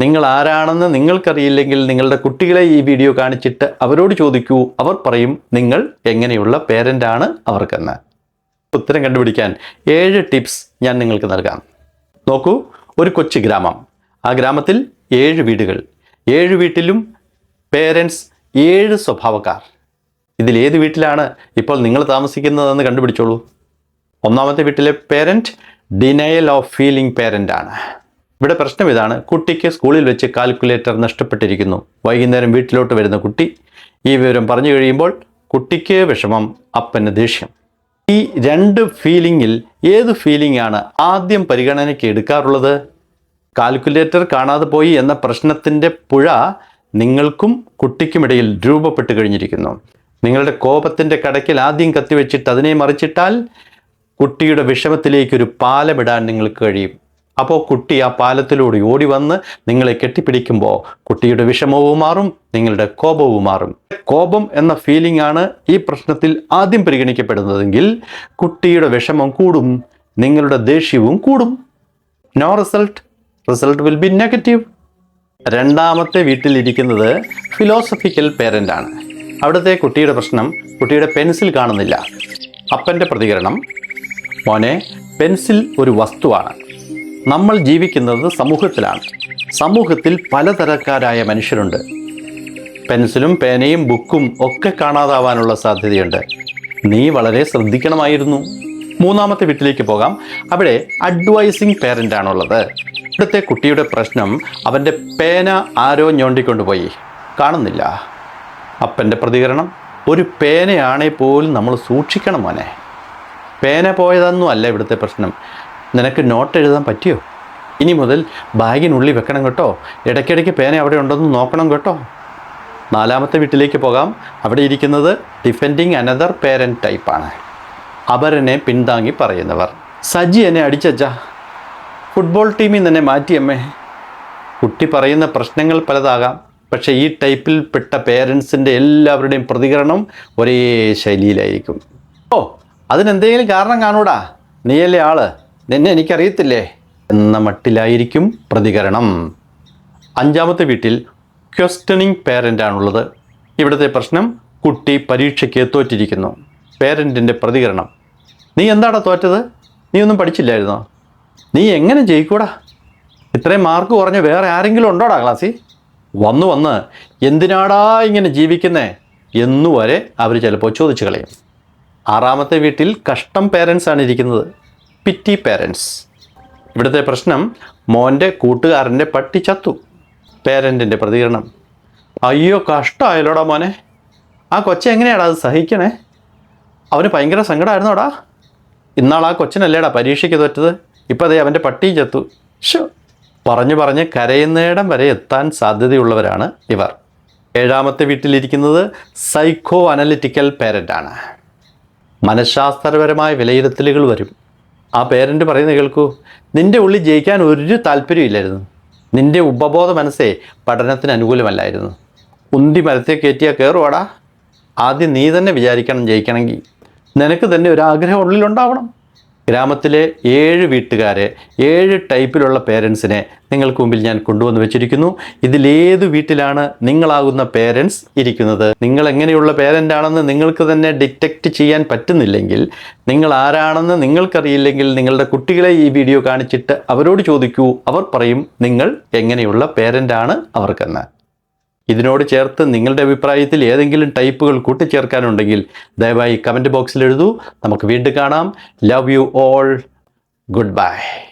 നിങ്ങൾ ആരാണെന്ന് നിങ്ങൾക്കറിയില്ലെങ്കിൽ നിങ്ങളുടെ കുട്ടികളെ ഈ വീഡിയോ കാണിച്ചിട്ട് അവരോട് ചോദിക്കൂ. അവർ പറയും നിങ്ങൾ എങ്ങനെയുള്ള പേരന്റാണ് അവർക്കെന്ന്. ഉത്തരം കണ്ടുപിടിക്കാൻ ഏഴ് ടിപ്സ് ഞാൻ നിങ്ങൾക്ക് നൽകാം. നോക്കൂ ഒരു കൊച്ചു ഗ്രാമം. ആ ഗ്രാമത്തിൽ ഏഴ് വീടുകൾ. ഏഴ് വീട്ടിലും പേരൻസ് ഏഴ് സ്വഭാവക്കാർ. ഇതിൽ ഏത് വീട്ടിലാണ് ഇപ്പോൾ നിങ്ങൾ താമസിക്കുന്നതെന്ന് കണ്ടുപിടിച്ചോളൂ. ഒന്നാമത്തെ വീട്ടിലെ പേരന്റ് ഡിനയൽ ഓഫ് ഫീലിംഗ് പേരന്റാണ് ഇവിടെ പ്രശ്നം ഇതാണ്. കുട്ടിക്ക് സ്കൂളിൽ വെച്ച് കാൽക്കുലേറ്റർ നഷ്ടപ്പെട്ടിരിക്കുന്നു. വൈകുന്നേരം വീട്ടിലോട്ട് വരുന്ന കുട്ടി ഈ വിവരം പറഞ്ഞു കഴിയുമ്പോൾ കുട്ടിക്ക് വിഷമം അപ്പന് ദേഷ്യം. ഈ രണ്ട് ഫീലിങ്ങിൽ ഏത് ഫീലിംഗ് ആണ് ആദ്യം പരിഗണനയ്ക്ക് എടുക്കാറുള്ളത്? കാൽക്കുലേറ്റർ കാണാതെ പോയി എന്ന പ്രശ്നത്തിന്റെ പുഴ നിങ്ങൾക്കും കുട്ടിക്കുമിടയിൽ രൂപപ്പെട്ട് കഴിഞ്ഞിരിക്കുന്നു. നിങ്ങളുടെ കോപത്തിന്റെ കടക്കിൽ ആദ്യം കത്തിവെച്ചിട്ട് അതിനെ മറിച്ചിട്ടാൽ കുട്ടിയുടെ വിഷമത്തിലേക്കൊരു പാലമിടാൻ നിങ്ങൾക്ക് കഴിയും. അപ്പോൾ കുട്ടി ആ പാലത്തിലൂടെ ഓടി വന്ന് നിങ്ങളെ കെട്ടിപ്പിടിക്കുമ്പോൾ കുട്ടിയുടെ വിഷമവും മാറും നിങ്ങളുടെ കോപവും മാറും. കോപം എന്ന ഫീലിംഗ് ആണ് ഈ പ്രശ്നത്തിൽ ആദ്യം പരിഗണിക്കപ്പെടുന്നതെങ്കിൽ കുട്ടിയുടെ വിഷമം കൂടും നിങ്ങളുടെ ദേഷ്യവും കൂടും. No result result will be negative രണ്ടാമത്തെ വീട്ടിലിരിക്കുന്നത് ഫിലോസഫിക്കൽ പേരന്റ് ആണ്. അവിടുത്തെ കുട്ടിയുടെ പ്രശ്നം കുട്ടിയുടെ പെൻസിൽ കാണുന്നില്ല. അപ്പന്റെ പ്രതികരണം മോനെ പെൻസിൽ ഒരു വസ്തുവാണ്. നമ്മൾ ജീവിക്കുന്നത് സമൂഹത്തിലാണ്. സമൂഹത്തിൽ പലതരക്കാരായ മനുഷ്യരുണ്ട്. പെൻസിലും പേനയും ബുക്കും ഒക്കെ കാണാതാവാനുള്ള സാധ്യതയുണ്ട്. നീ വളരെ ശ്രദ്ധിക്കണമായിരുന്നു. മൂന്നാമത്തെ വീട്ടിലേക്ക് പോകാം. അവിടെ അഡ്വൈസിങ് പേരന്റ് ആണുള്ളത്. ഇവിടുത്തെ കുട്ടിയുടെ പ്രശ്നം അവന്റെ പേന ആരോ ഞോണ്ടിക്കൊണ്ടുപോയി. കാണുന്നില്ല. അപ്പന്റെ പ്രതികരണം ഒരു പേനയാണെ പോലും നമ്മൾ സൂക്ഷിക്കണം മോനെ. പേന പോയതൊന്നും അല്ല ഇവിടുത്തെ പ്രശ്നം. നിനക്ക് നോട്ട് എഴുതാൻ പറ്റിയോ? ഇനി മുതൽ ബാഗിനുള്ളിൽ വെക്കണം കേട്ടോ. ഇടയ്ക്കിടയ്ക്ക് പേന അവിടെ ഉണ്ടെന്ന് നോക്കണം കേട്ടോ. നാലാമത്തെ വീട്ടിലേക്ക് പോകാം. അവിടെ ഇരിക്കുന്നത് ഡിഫെൻഡിങ് അനദർ പേരന്റ് ടൈപ്പാണ് അപരനെ പിന്താങ്ങി പറയുന്നവർ സജി എന്നെ അടിച്ചച്ചാ. ഫുട്ബോൾ ടീമിൽ നിന്നെ മാറ്റിയമ്മേ. കുട്ടി പറയുന്ന പ്രശ്നങ്ങൾ പലതാകാം. പക്ഷേ ഈ ടൈപ്പിൽ പെട്ട പേരൻസിന്റെ എല്ലാവരുടെയും പ്രതികരണം ഒരേ ശൈലിയിലായിരിക്കും. ഓ അതിനെന്തെങ്കിലും കാരണം കാണൂടാ? നീയല്ലേ ആൾ? നിന്നെ എനിക്കറിയത്തില്ലേ? എന്ന മട്ടിലായിരിക്കും പ്രതികരണം. അഞ്ചാമത്തെ വീട്ടിൽ ക്വസ്റ്റനിങ് പേരന്റ് ആണുള്ളത്. ഇവിടുത്തെ പ്രശ്നം കുട്ടി പരീക്ഷയ്ക്ക് തോറ്റിരിക്കുന്നു. പേരന്റിന്റെ പ്രതികരണം. നീ എന്താടാ തോറ്റത്? നീ ഒന്നും പഠിച്ചില്ലായിരുന്നോ? നീ എങ്ങനെ ജയിക്കൂടാ? ഇത്രയും മാർക്ക് കുറഞ്ഞ വേറെ ആരെങ്കിലും ഉണ്ടോടാ ക്ലാസ്സിൽ വന്നു വന്ന് എന്തിനാടാ ഇങ്ങനെ ജീവിക്കുന്നേ? എന്നുവരെ അവർ ചിലപ്പോൾ ചോദിച്ചു കളയും. ആറാമത്തെ വീട്ടിൽ കഷ്ടം പേരൻസ് ആണ് ഇരിക്കുന്നത്. പിറ്റി പേരൻസ് ഇവിടുത്തെ പ്രശ്നം മോന്റെ കൂട്ടുകാരന്റെ പട്ടി ചത്തു. പേരന്റിന്റെ പ്രതികരണം. അയ്യോ കഷ്ടമായല്ലോടാ മോനെ. ആ കൊച്ചെ എങ്ങനെയാടാ അത് സഹിക്കണേ? അവന് ഭയങ്കര സങ്കടമായിരുന്നോടാ ഇന്നാൾ ആ കൊച്ചിനല്ലേടാ പരീക്ഷയ്ക്ക് തോറ്റത് ഇപ്പം അതേ അവന്റെ പട്ടിയും ചത്തു. ഷോ പറഞ്ഞു പറഞ്ഞ് കരയുന്നിടം വരെ എത്താൻ സാധ്യതയുള്ളവരാണ് ഇവർ. ഏഴാമത്തെ വീട്ടിലിരിക്കുന്നത് സൈക്കോ അനലിറ്റിക്കൽ പേരന്റാണ് മനഃശാസ്ത്രപരമായ വിലയിരുത്തലുകൾ വരും. ആ പേരന്റ് പറയുന്നത് കേൾക്കൂ. നിന്റെ ഉള്ളിൽ ജയിക്കാൻ ഒരു താല്പര്യമില്ലായിരുന്നു. നിന്റെ ഉപബോധ മനസ്സേ പഠനത്തിന് അനുകൂലമല്ലായിരുന്നു. ഉന്തി മരത്തെ കയറ്റിയാൽ കയറുവാടാ ആദ്യം നീ തന്നെ വിചാരിക്കണം ജയിക്കണമെങ്കിൽ. നിനക്ക് തന്നെ ഒരു ആഗ്രഹം ഉള്ളിലുണ്ടാവണം. ഗ്രാമത്തിലെ ഏഴ് വീട്ടുകാരെ ഏഴ് ടൈപ്പിലുള്ള പേരൻസിനെ നിങ്ങൾക്ക് മുമ്പിൽ ഞാൻ കൊണ്ടുവന്ന് വെച്ചിരിക്കുന്നു. ഇതിലേത് വീട്ടിലാണ് നിങ്ങളാകുന്ന പേരൻസ് ഇരിക്കുന്നത്? നിങ്ങൾ എങ്ങനെയുള്ള പേരന്റ് ആണെന്ന് നിങ്ങൾക്ക് തന്നെ ഡിറ്റക്റ്റ് ചെയ്യാൻ പറ്റുന്നില്ലെങ്കിൽ നിങ്ങൾ ആരാണെന്ന് നിങ്ങൾക്കറിയില്ലെങ്കിൽ നിങ്ങളുടെ കുട്ടികളെ ഈ വീഡിയോ കാണിച്ചിട്ട് അവരോട് ചോദിക്കൂ. അവർ പറയും നിങ്ങൾ എങ്ങനെയുള്ള പേരന്റാണ് അവർക്കെന്ന്. ഇതിനോട് ചേർത്ത് നിങ്ങളുടെ അഭിപ്രായത്തിൽ ഏതെങ്കിലും ടൈപ്പുകൾ കൂട്ടിച്ചേർക്കാനുണ്ടെങ്കിൽ ദയവായി കമന്റ് ബോക്സിൽ എഴുതൂ. നമുക്ക് വീണ്ടും കാണാം. Love you all goodbye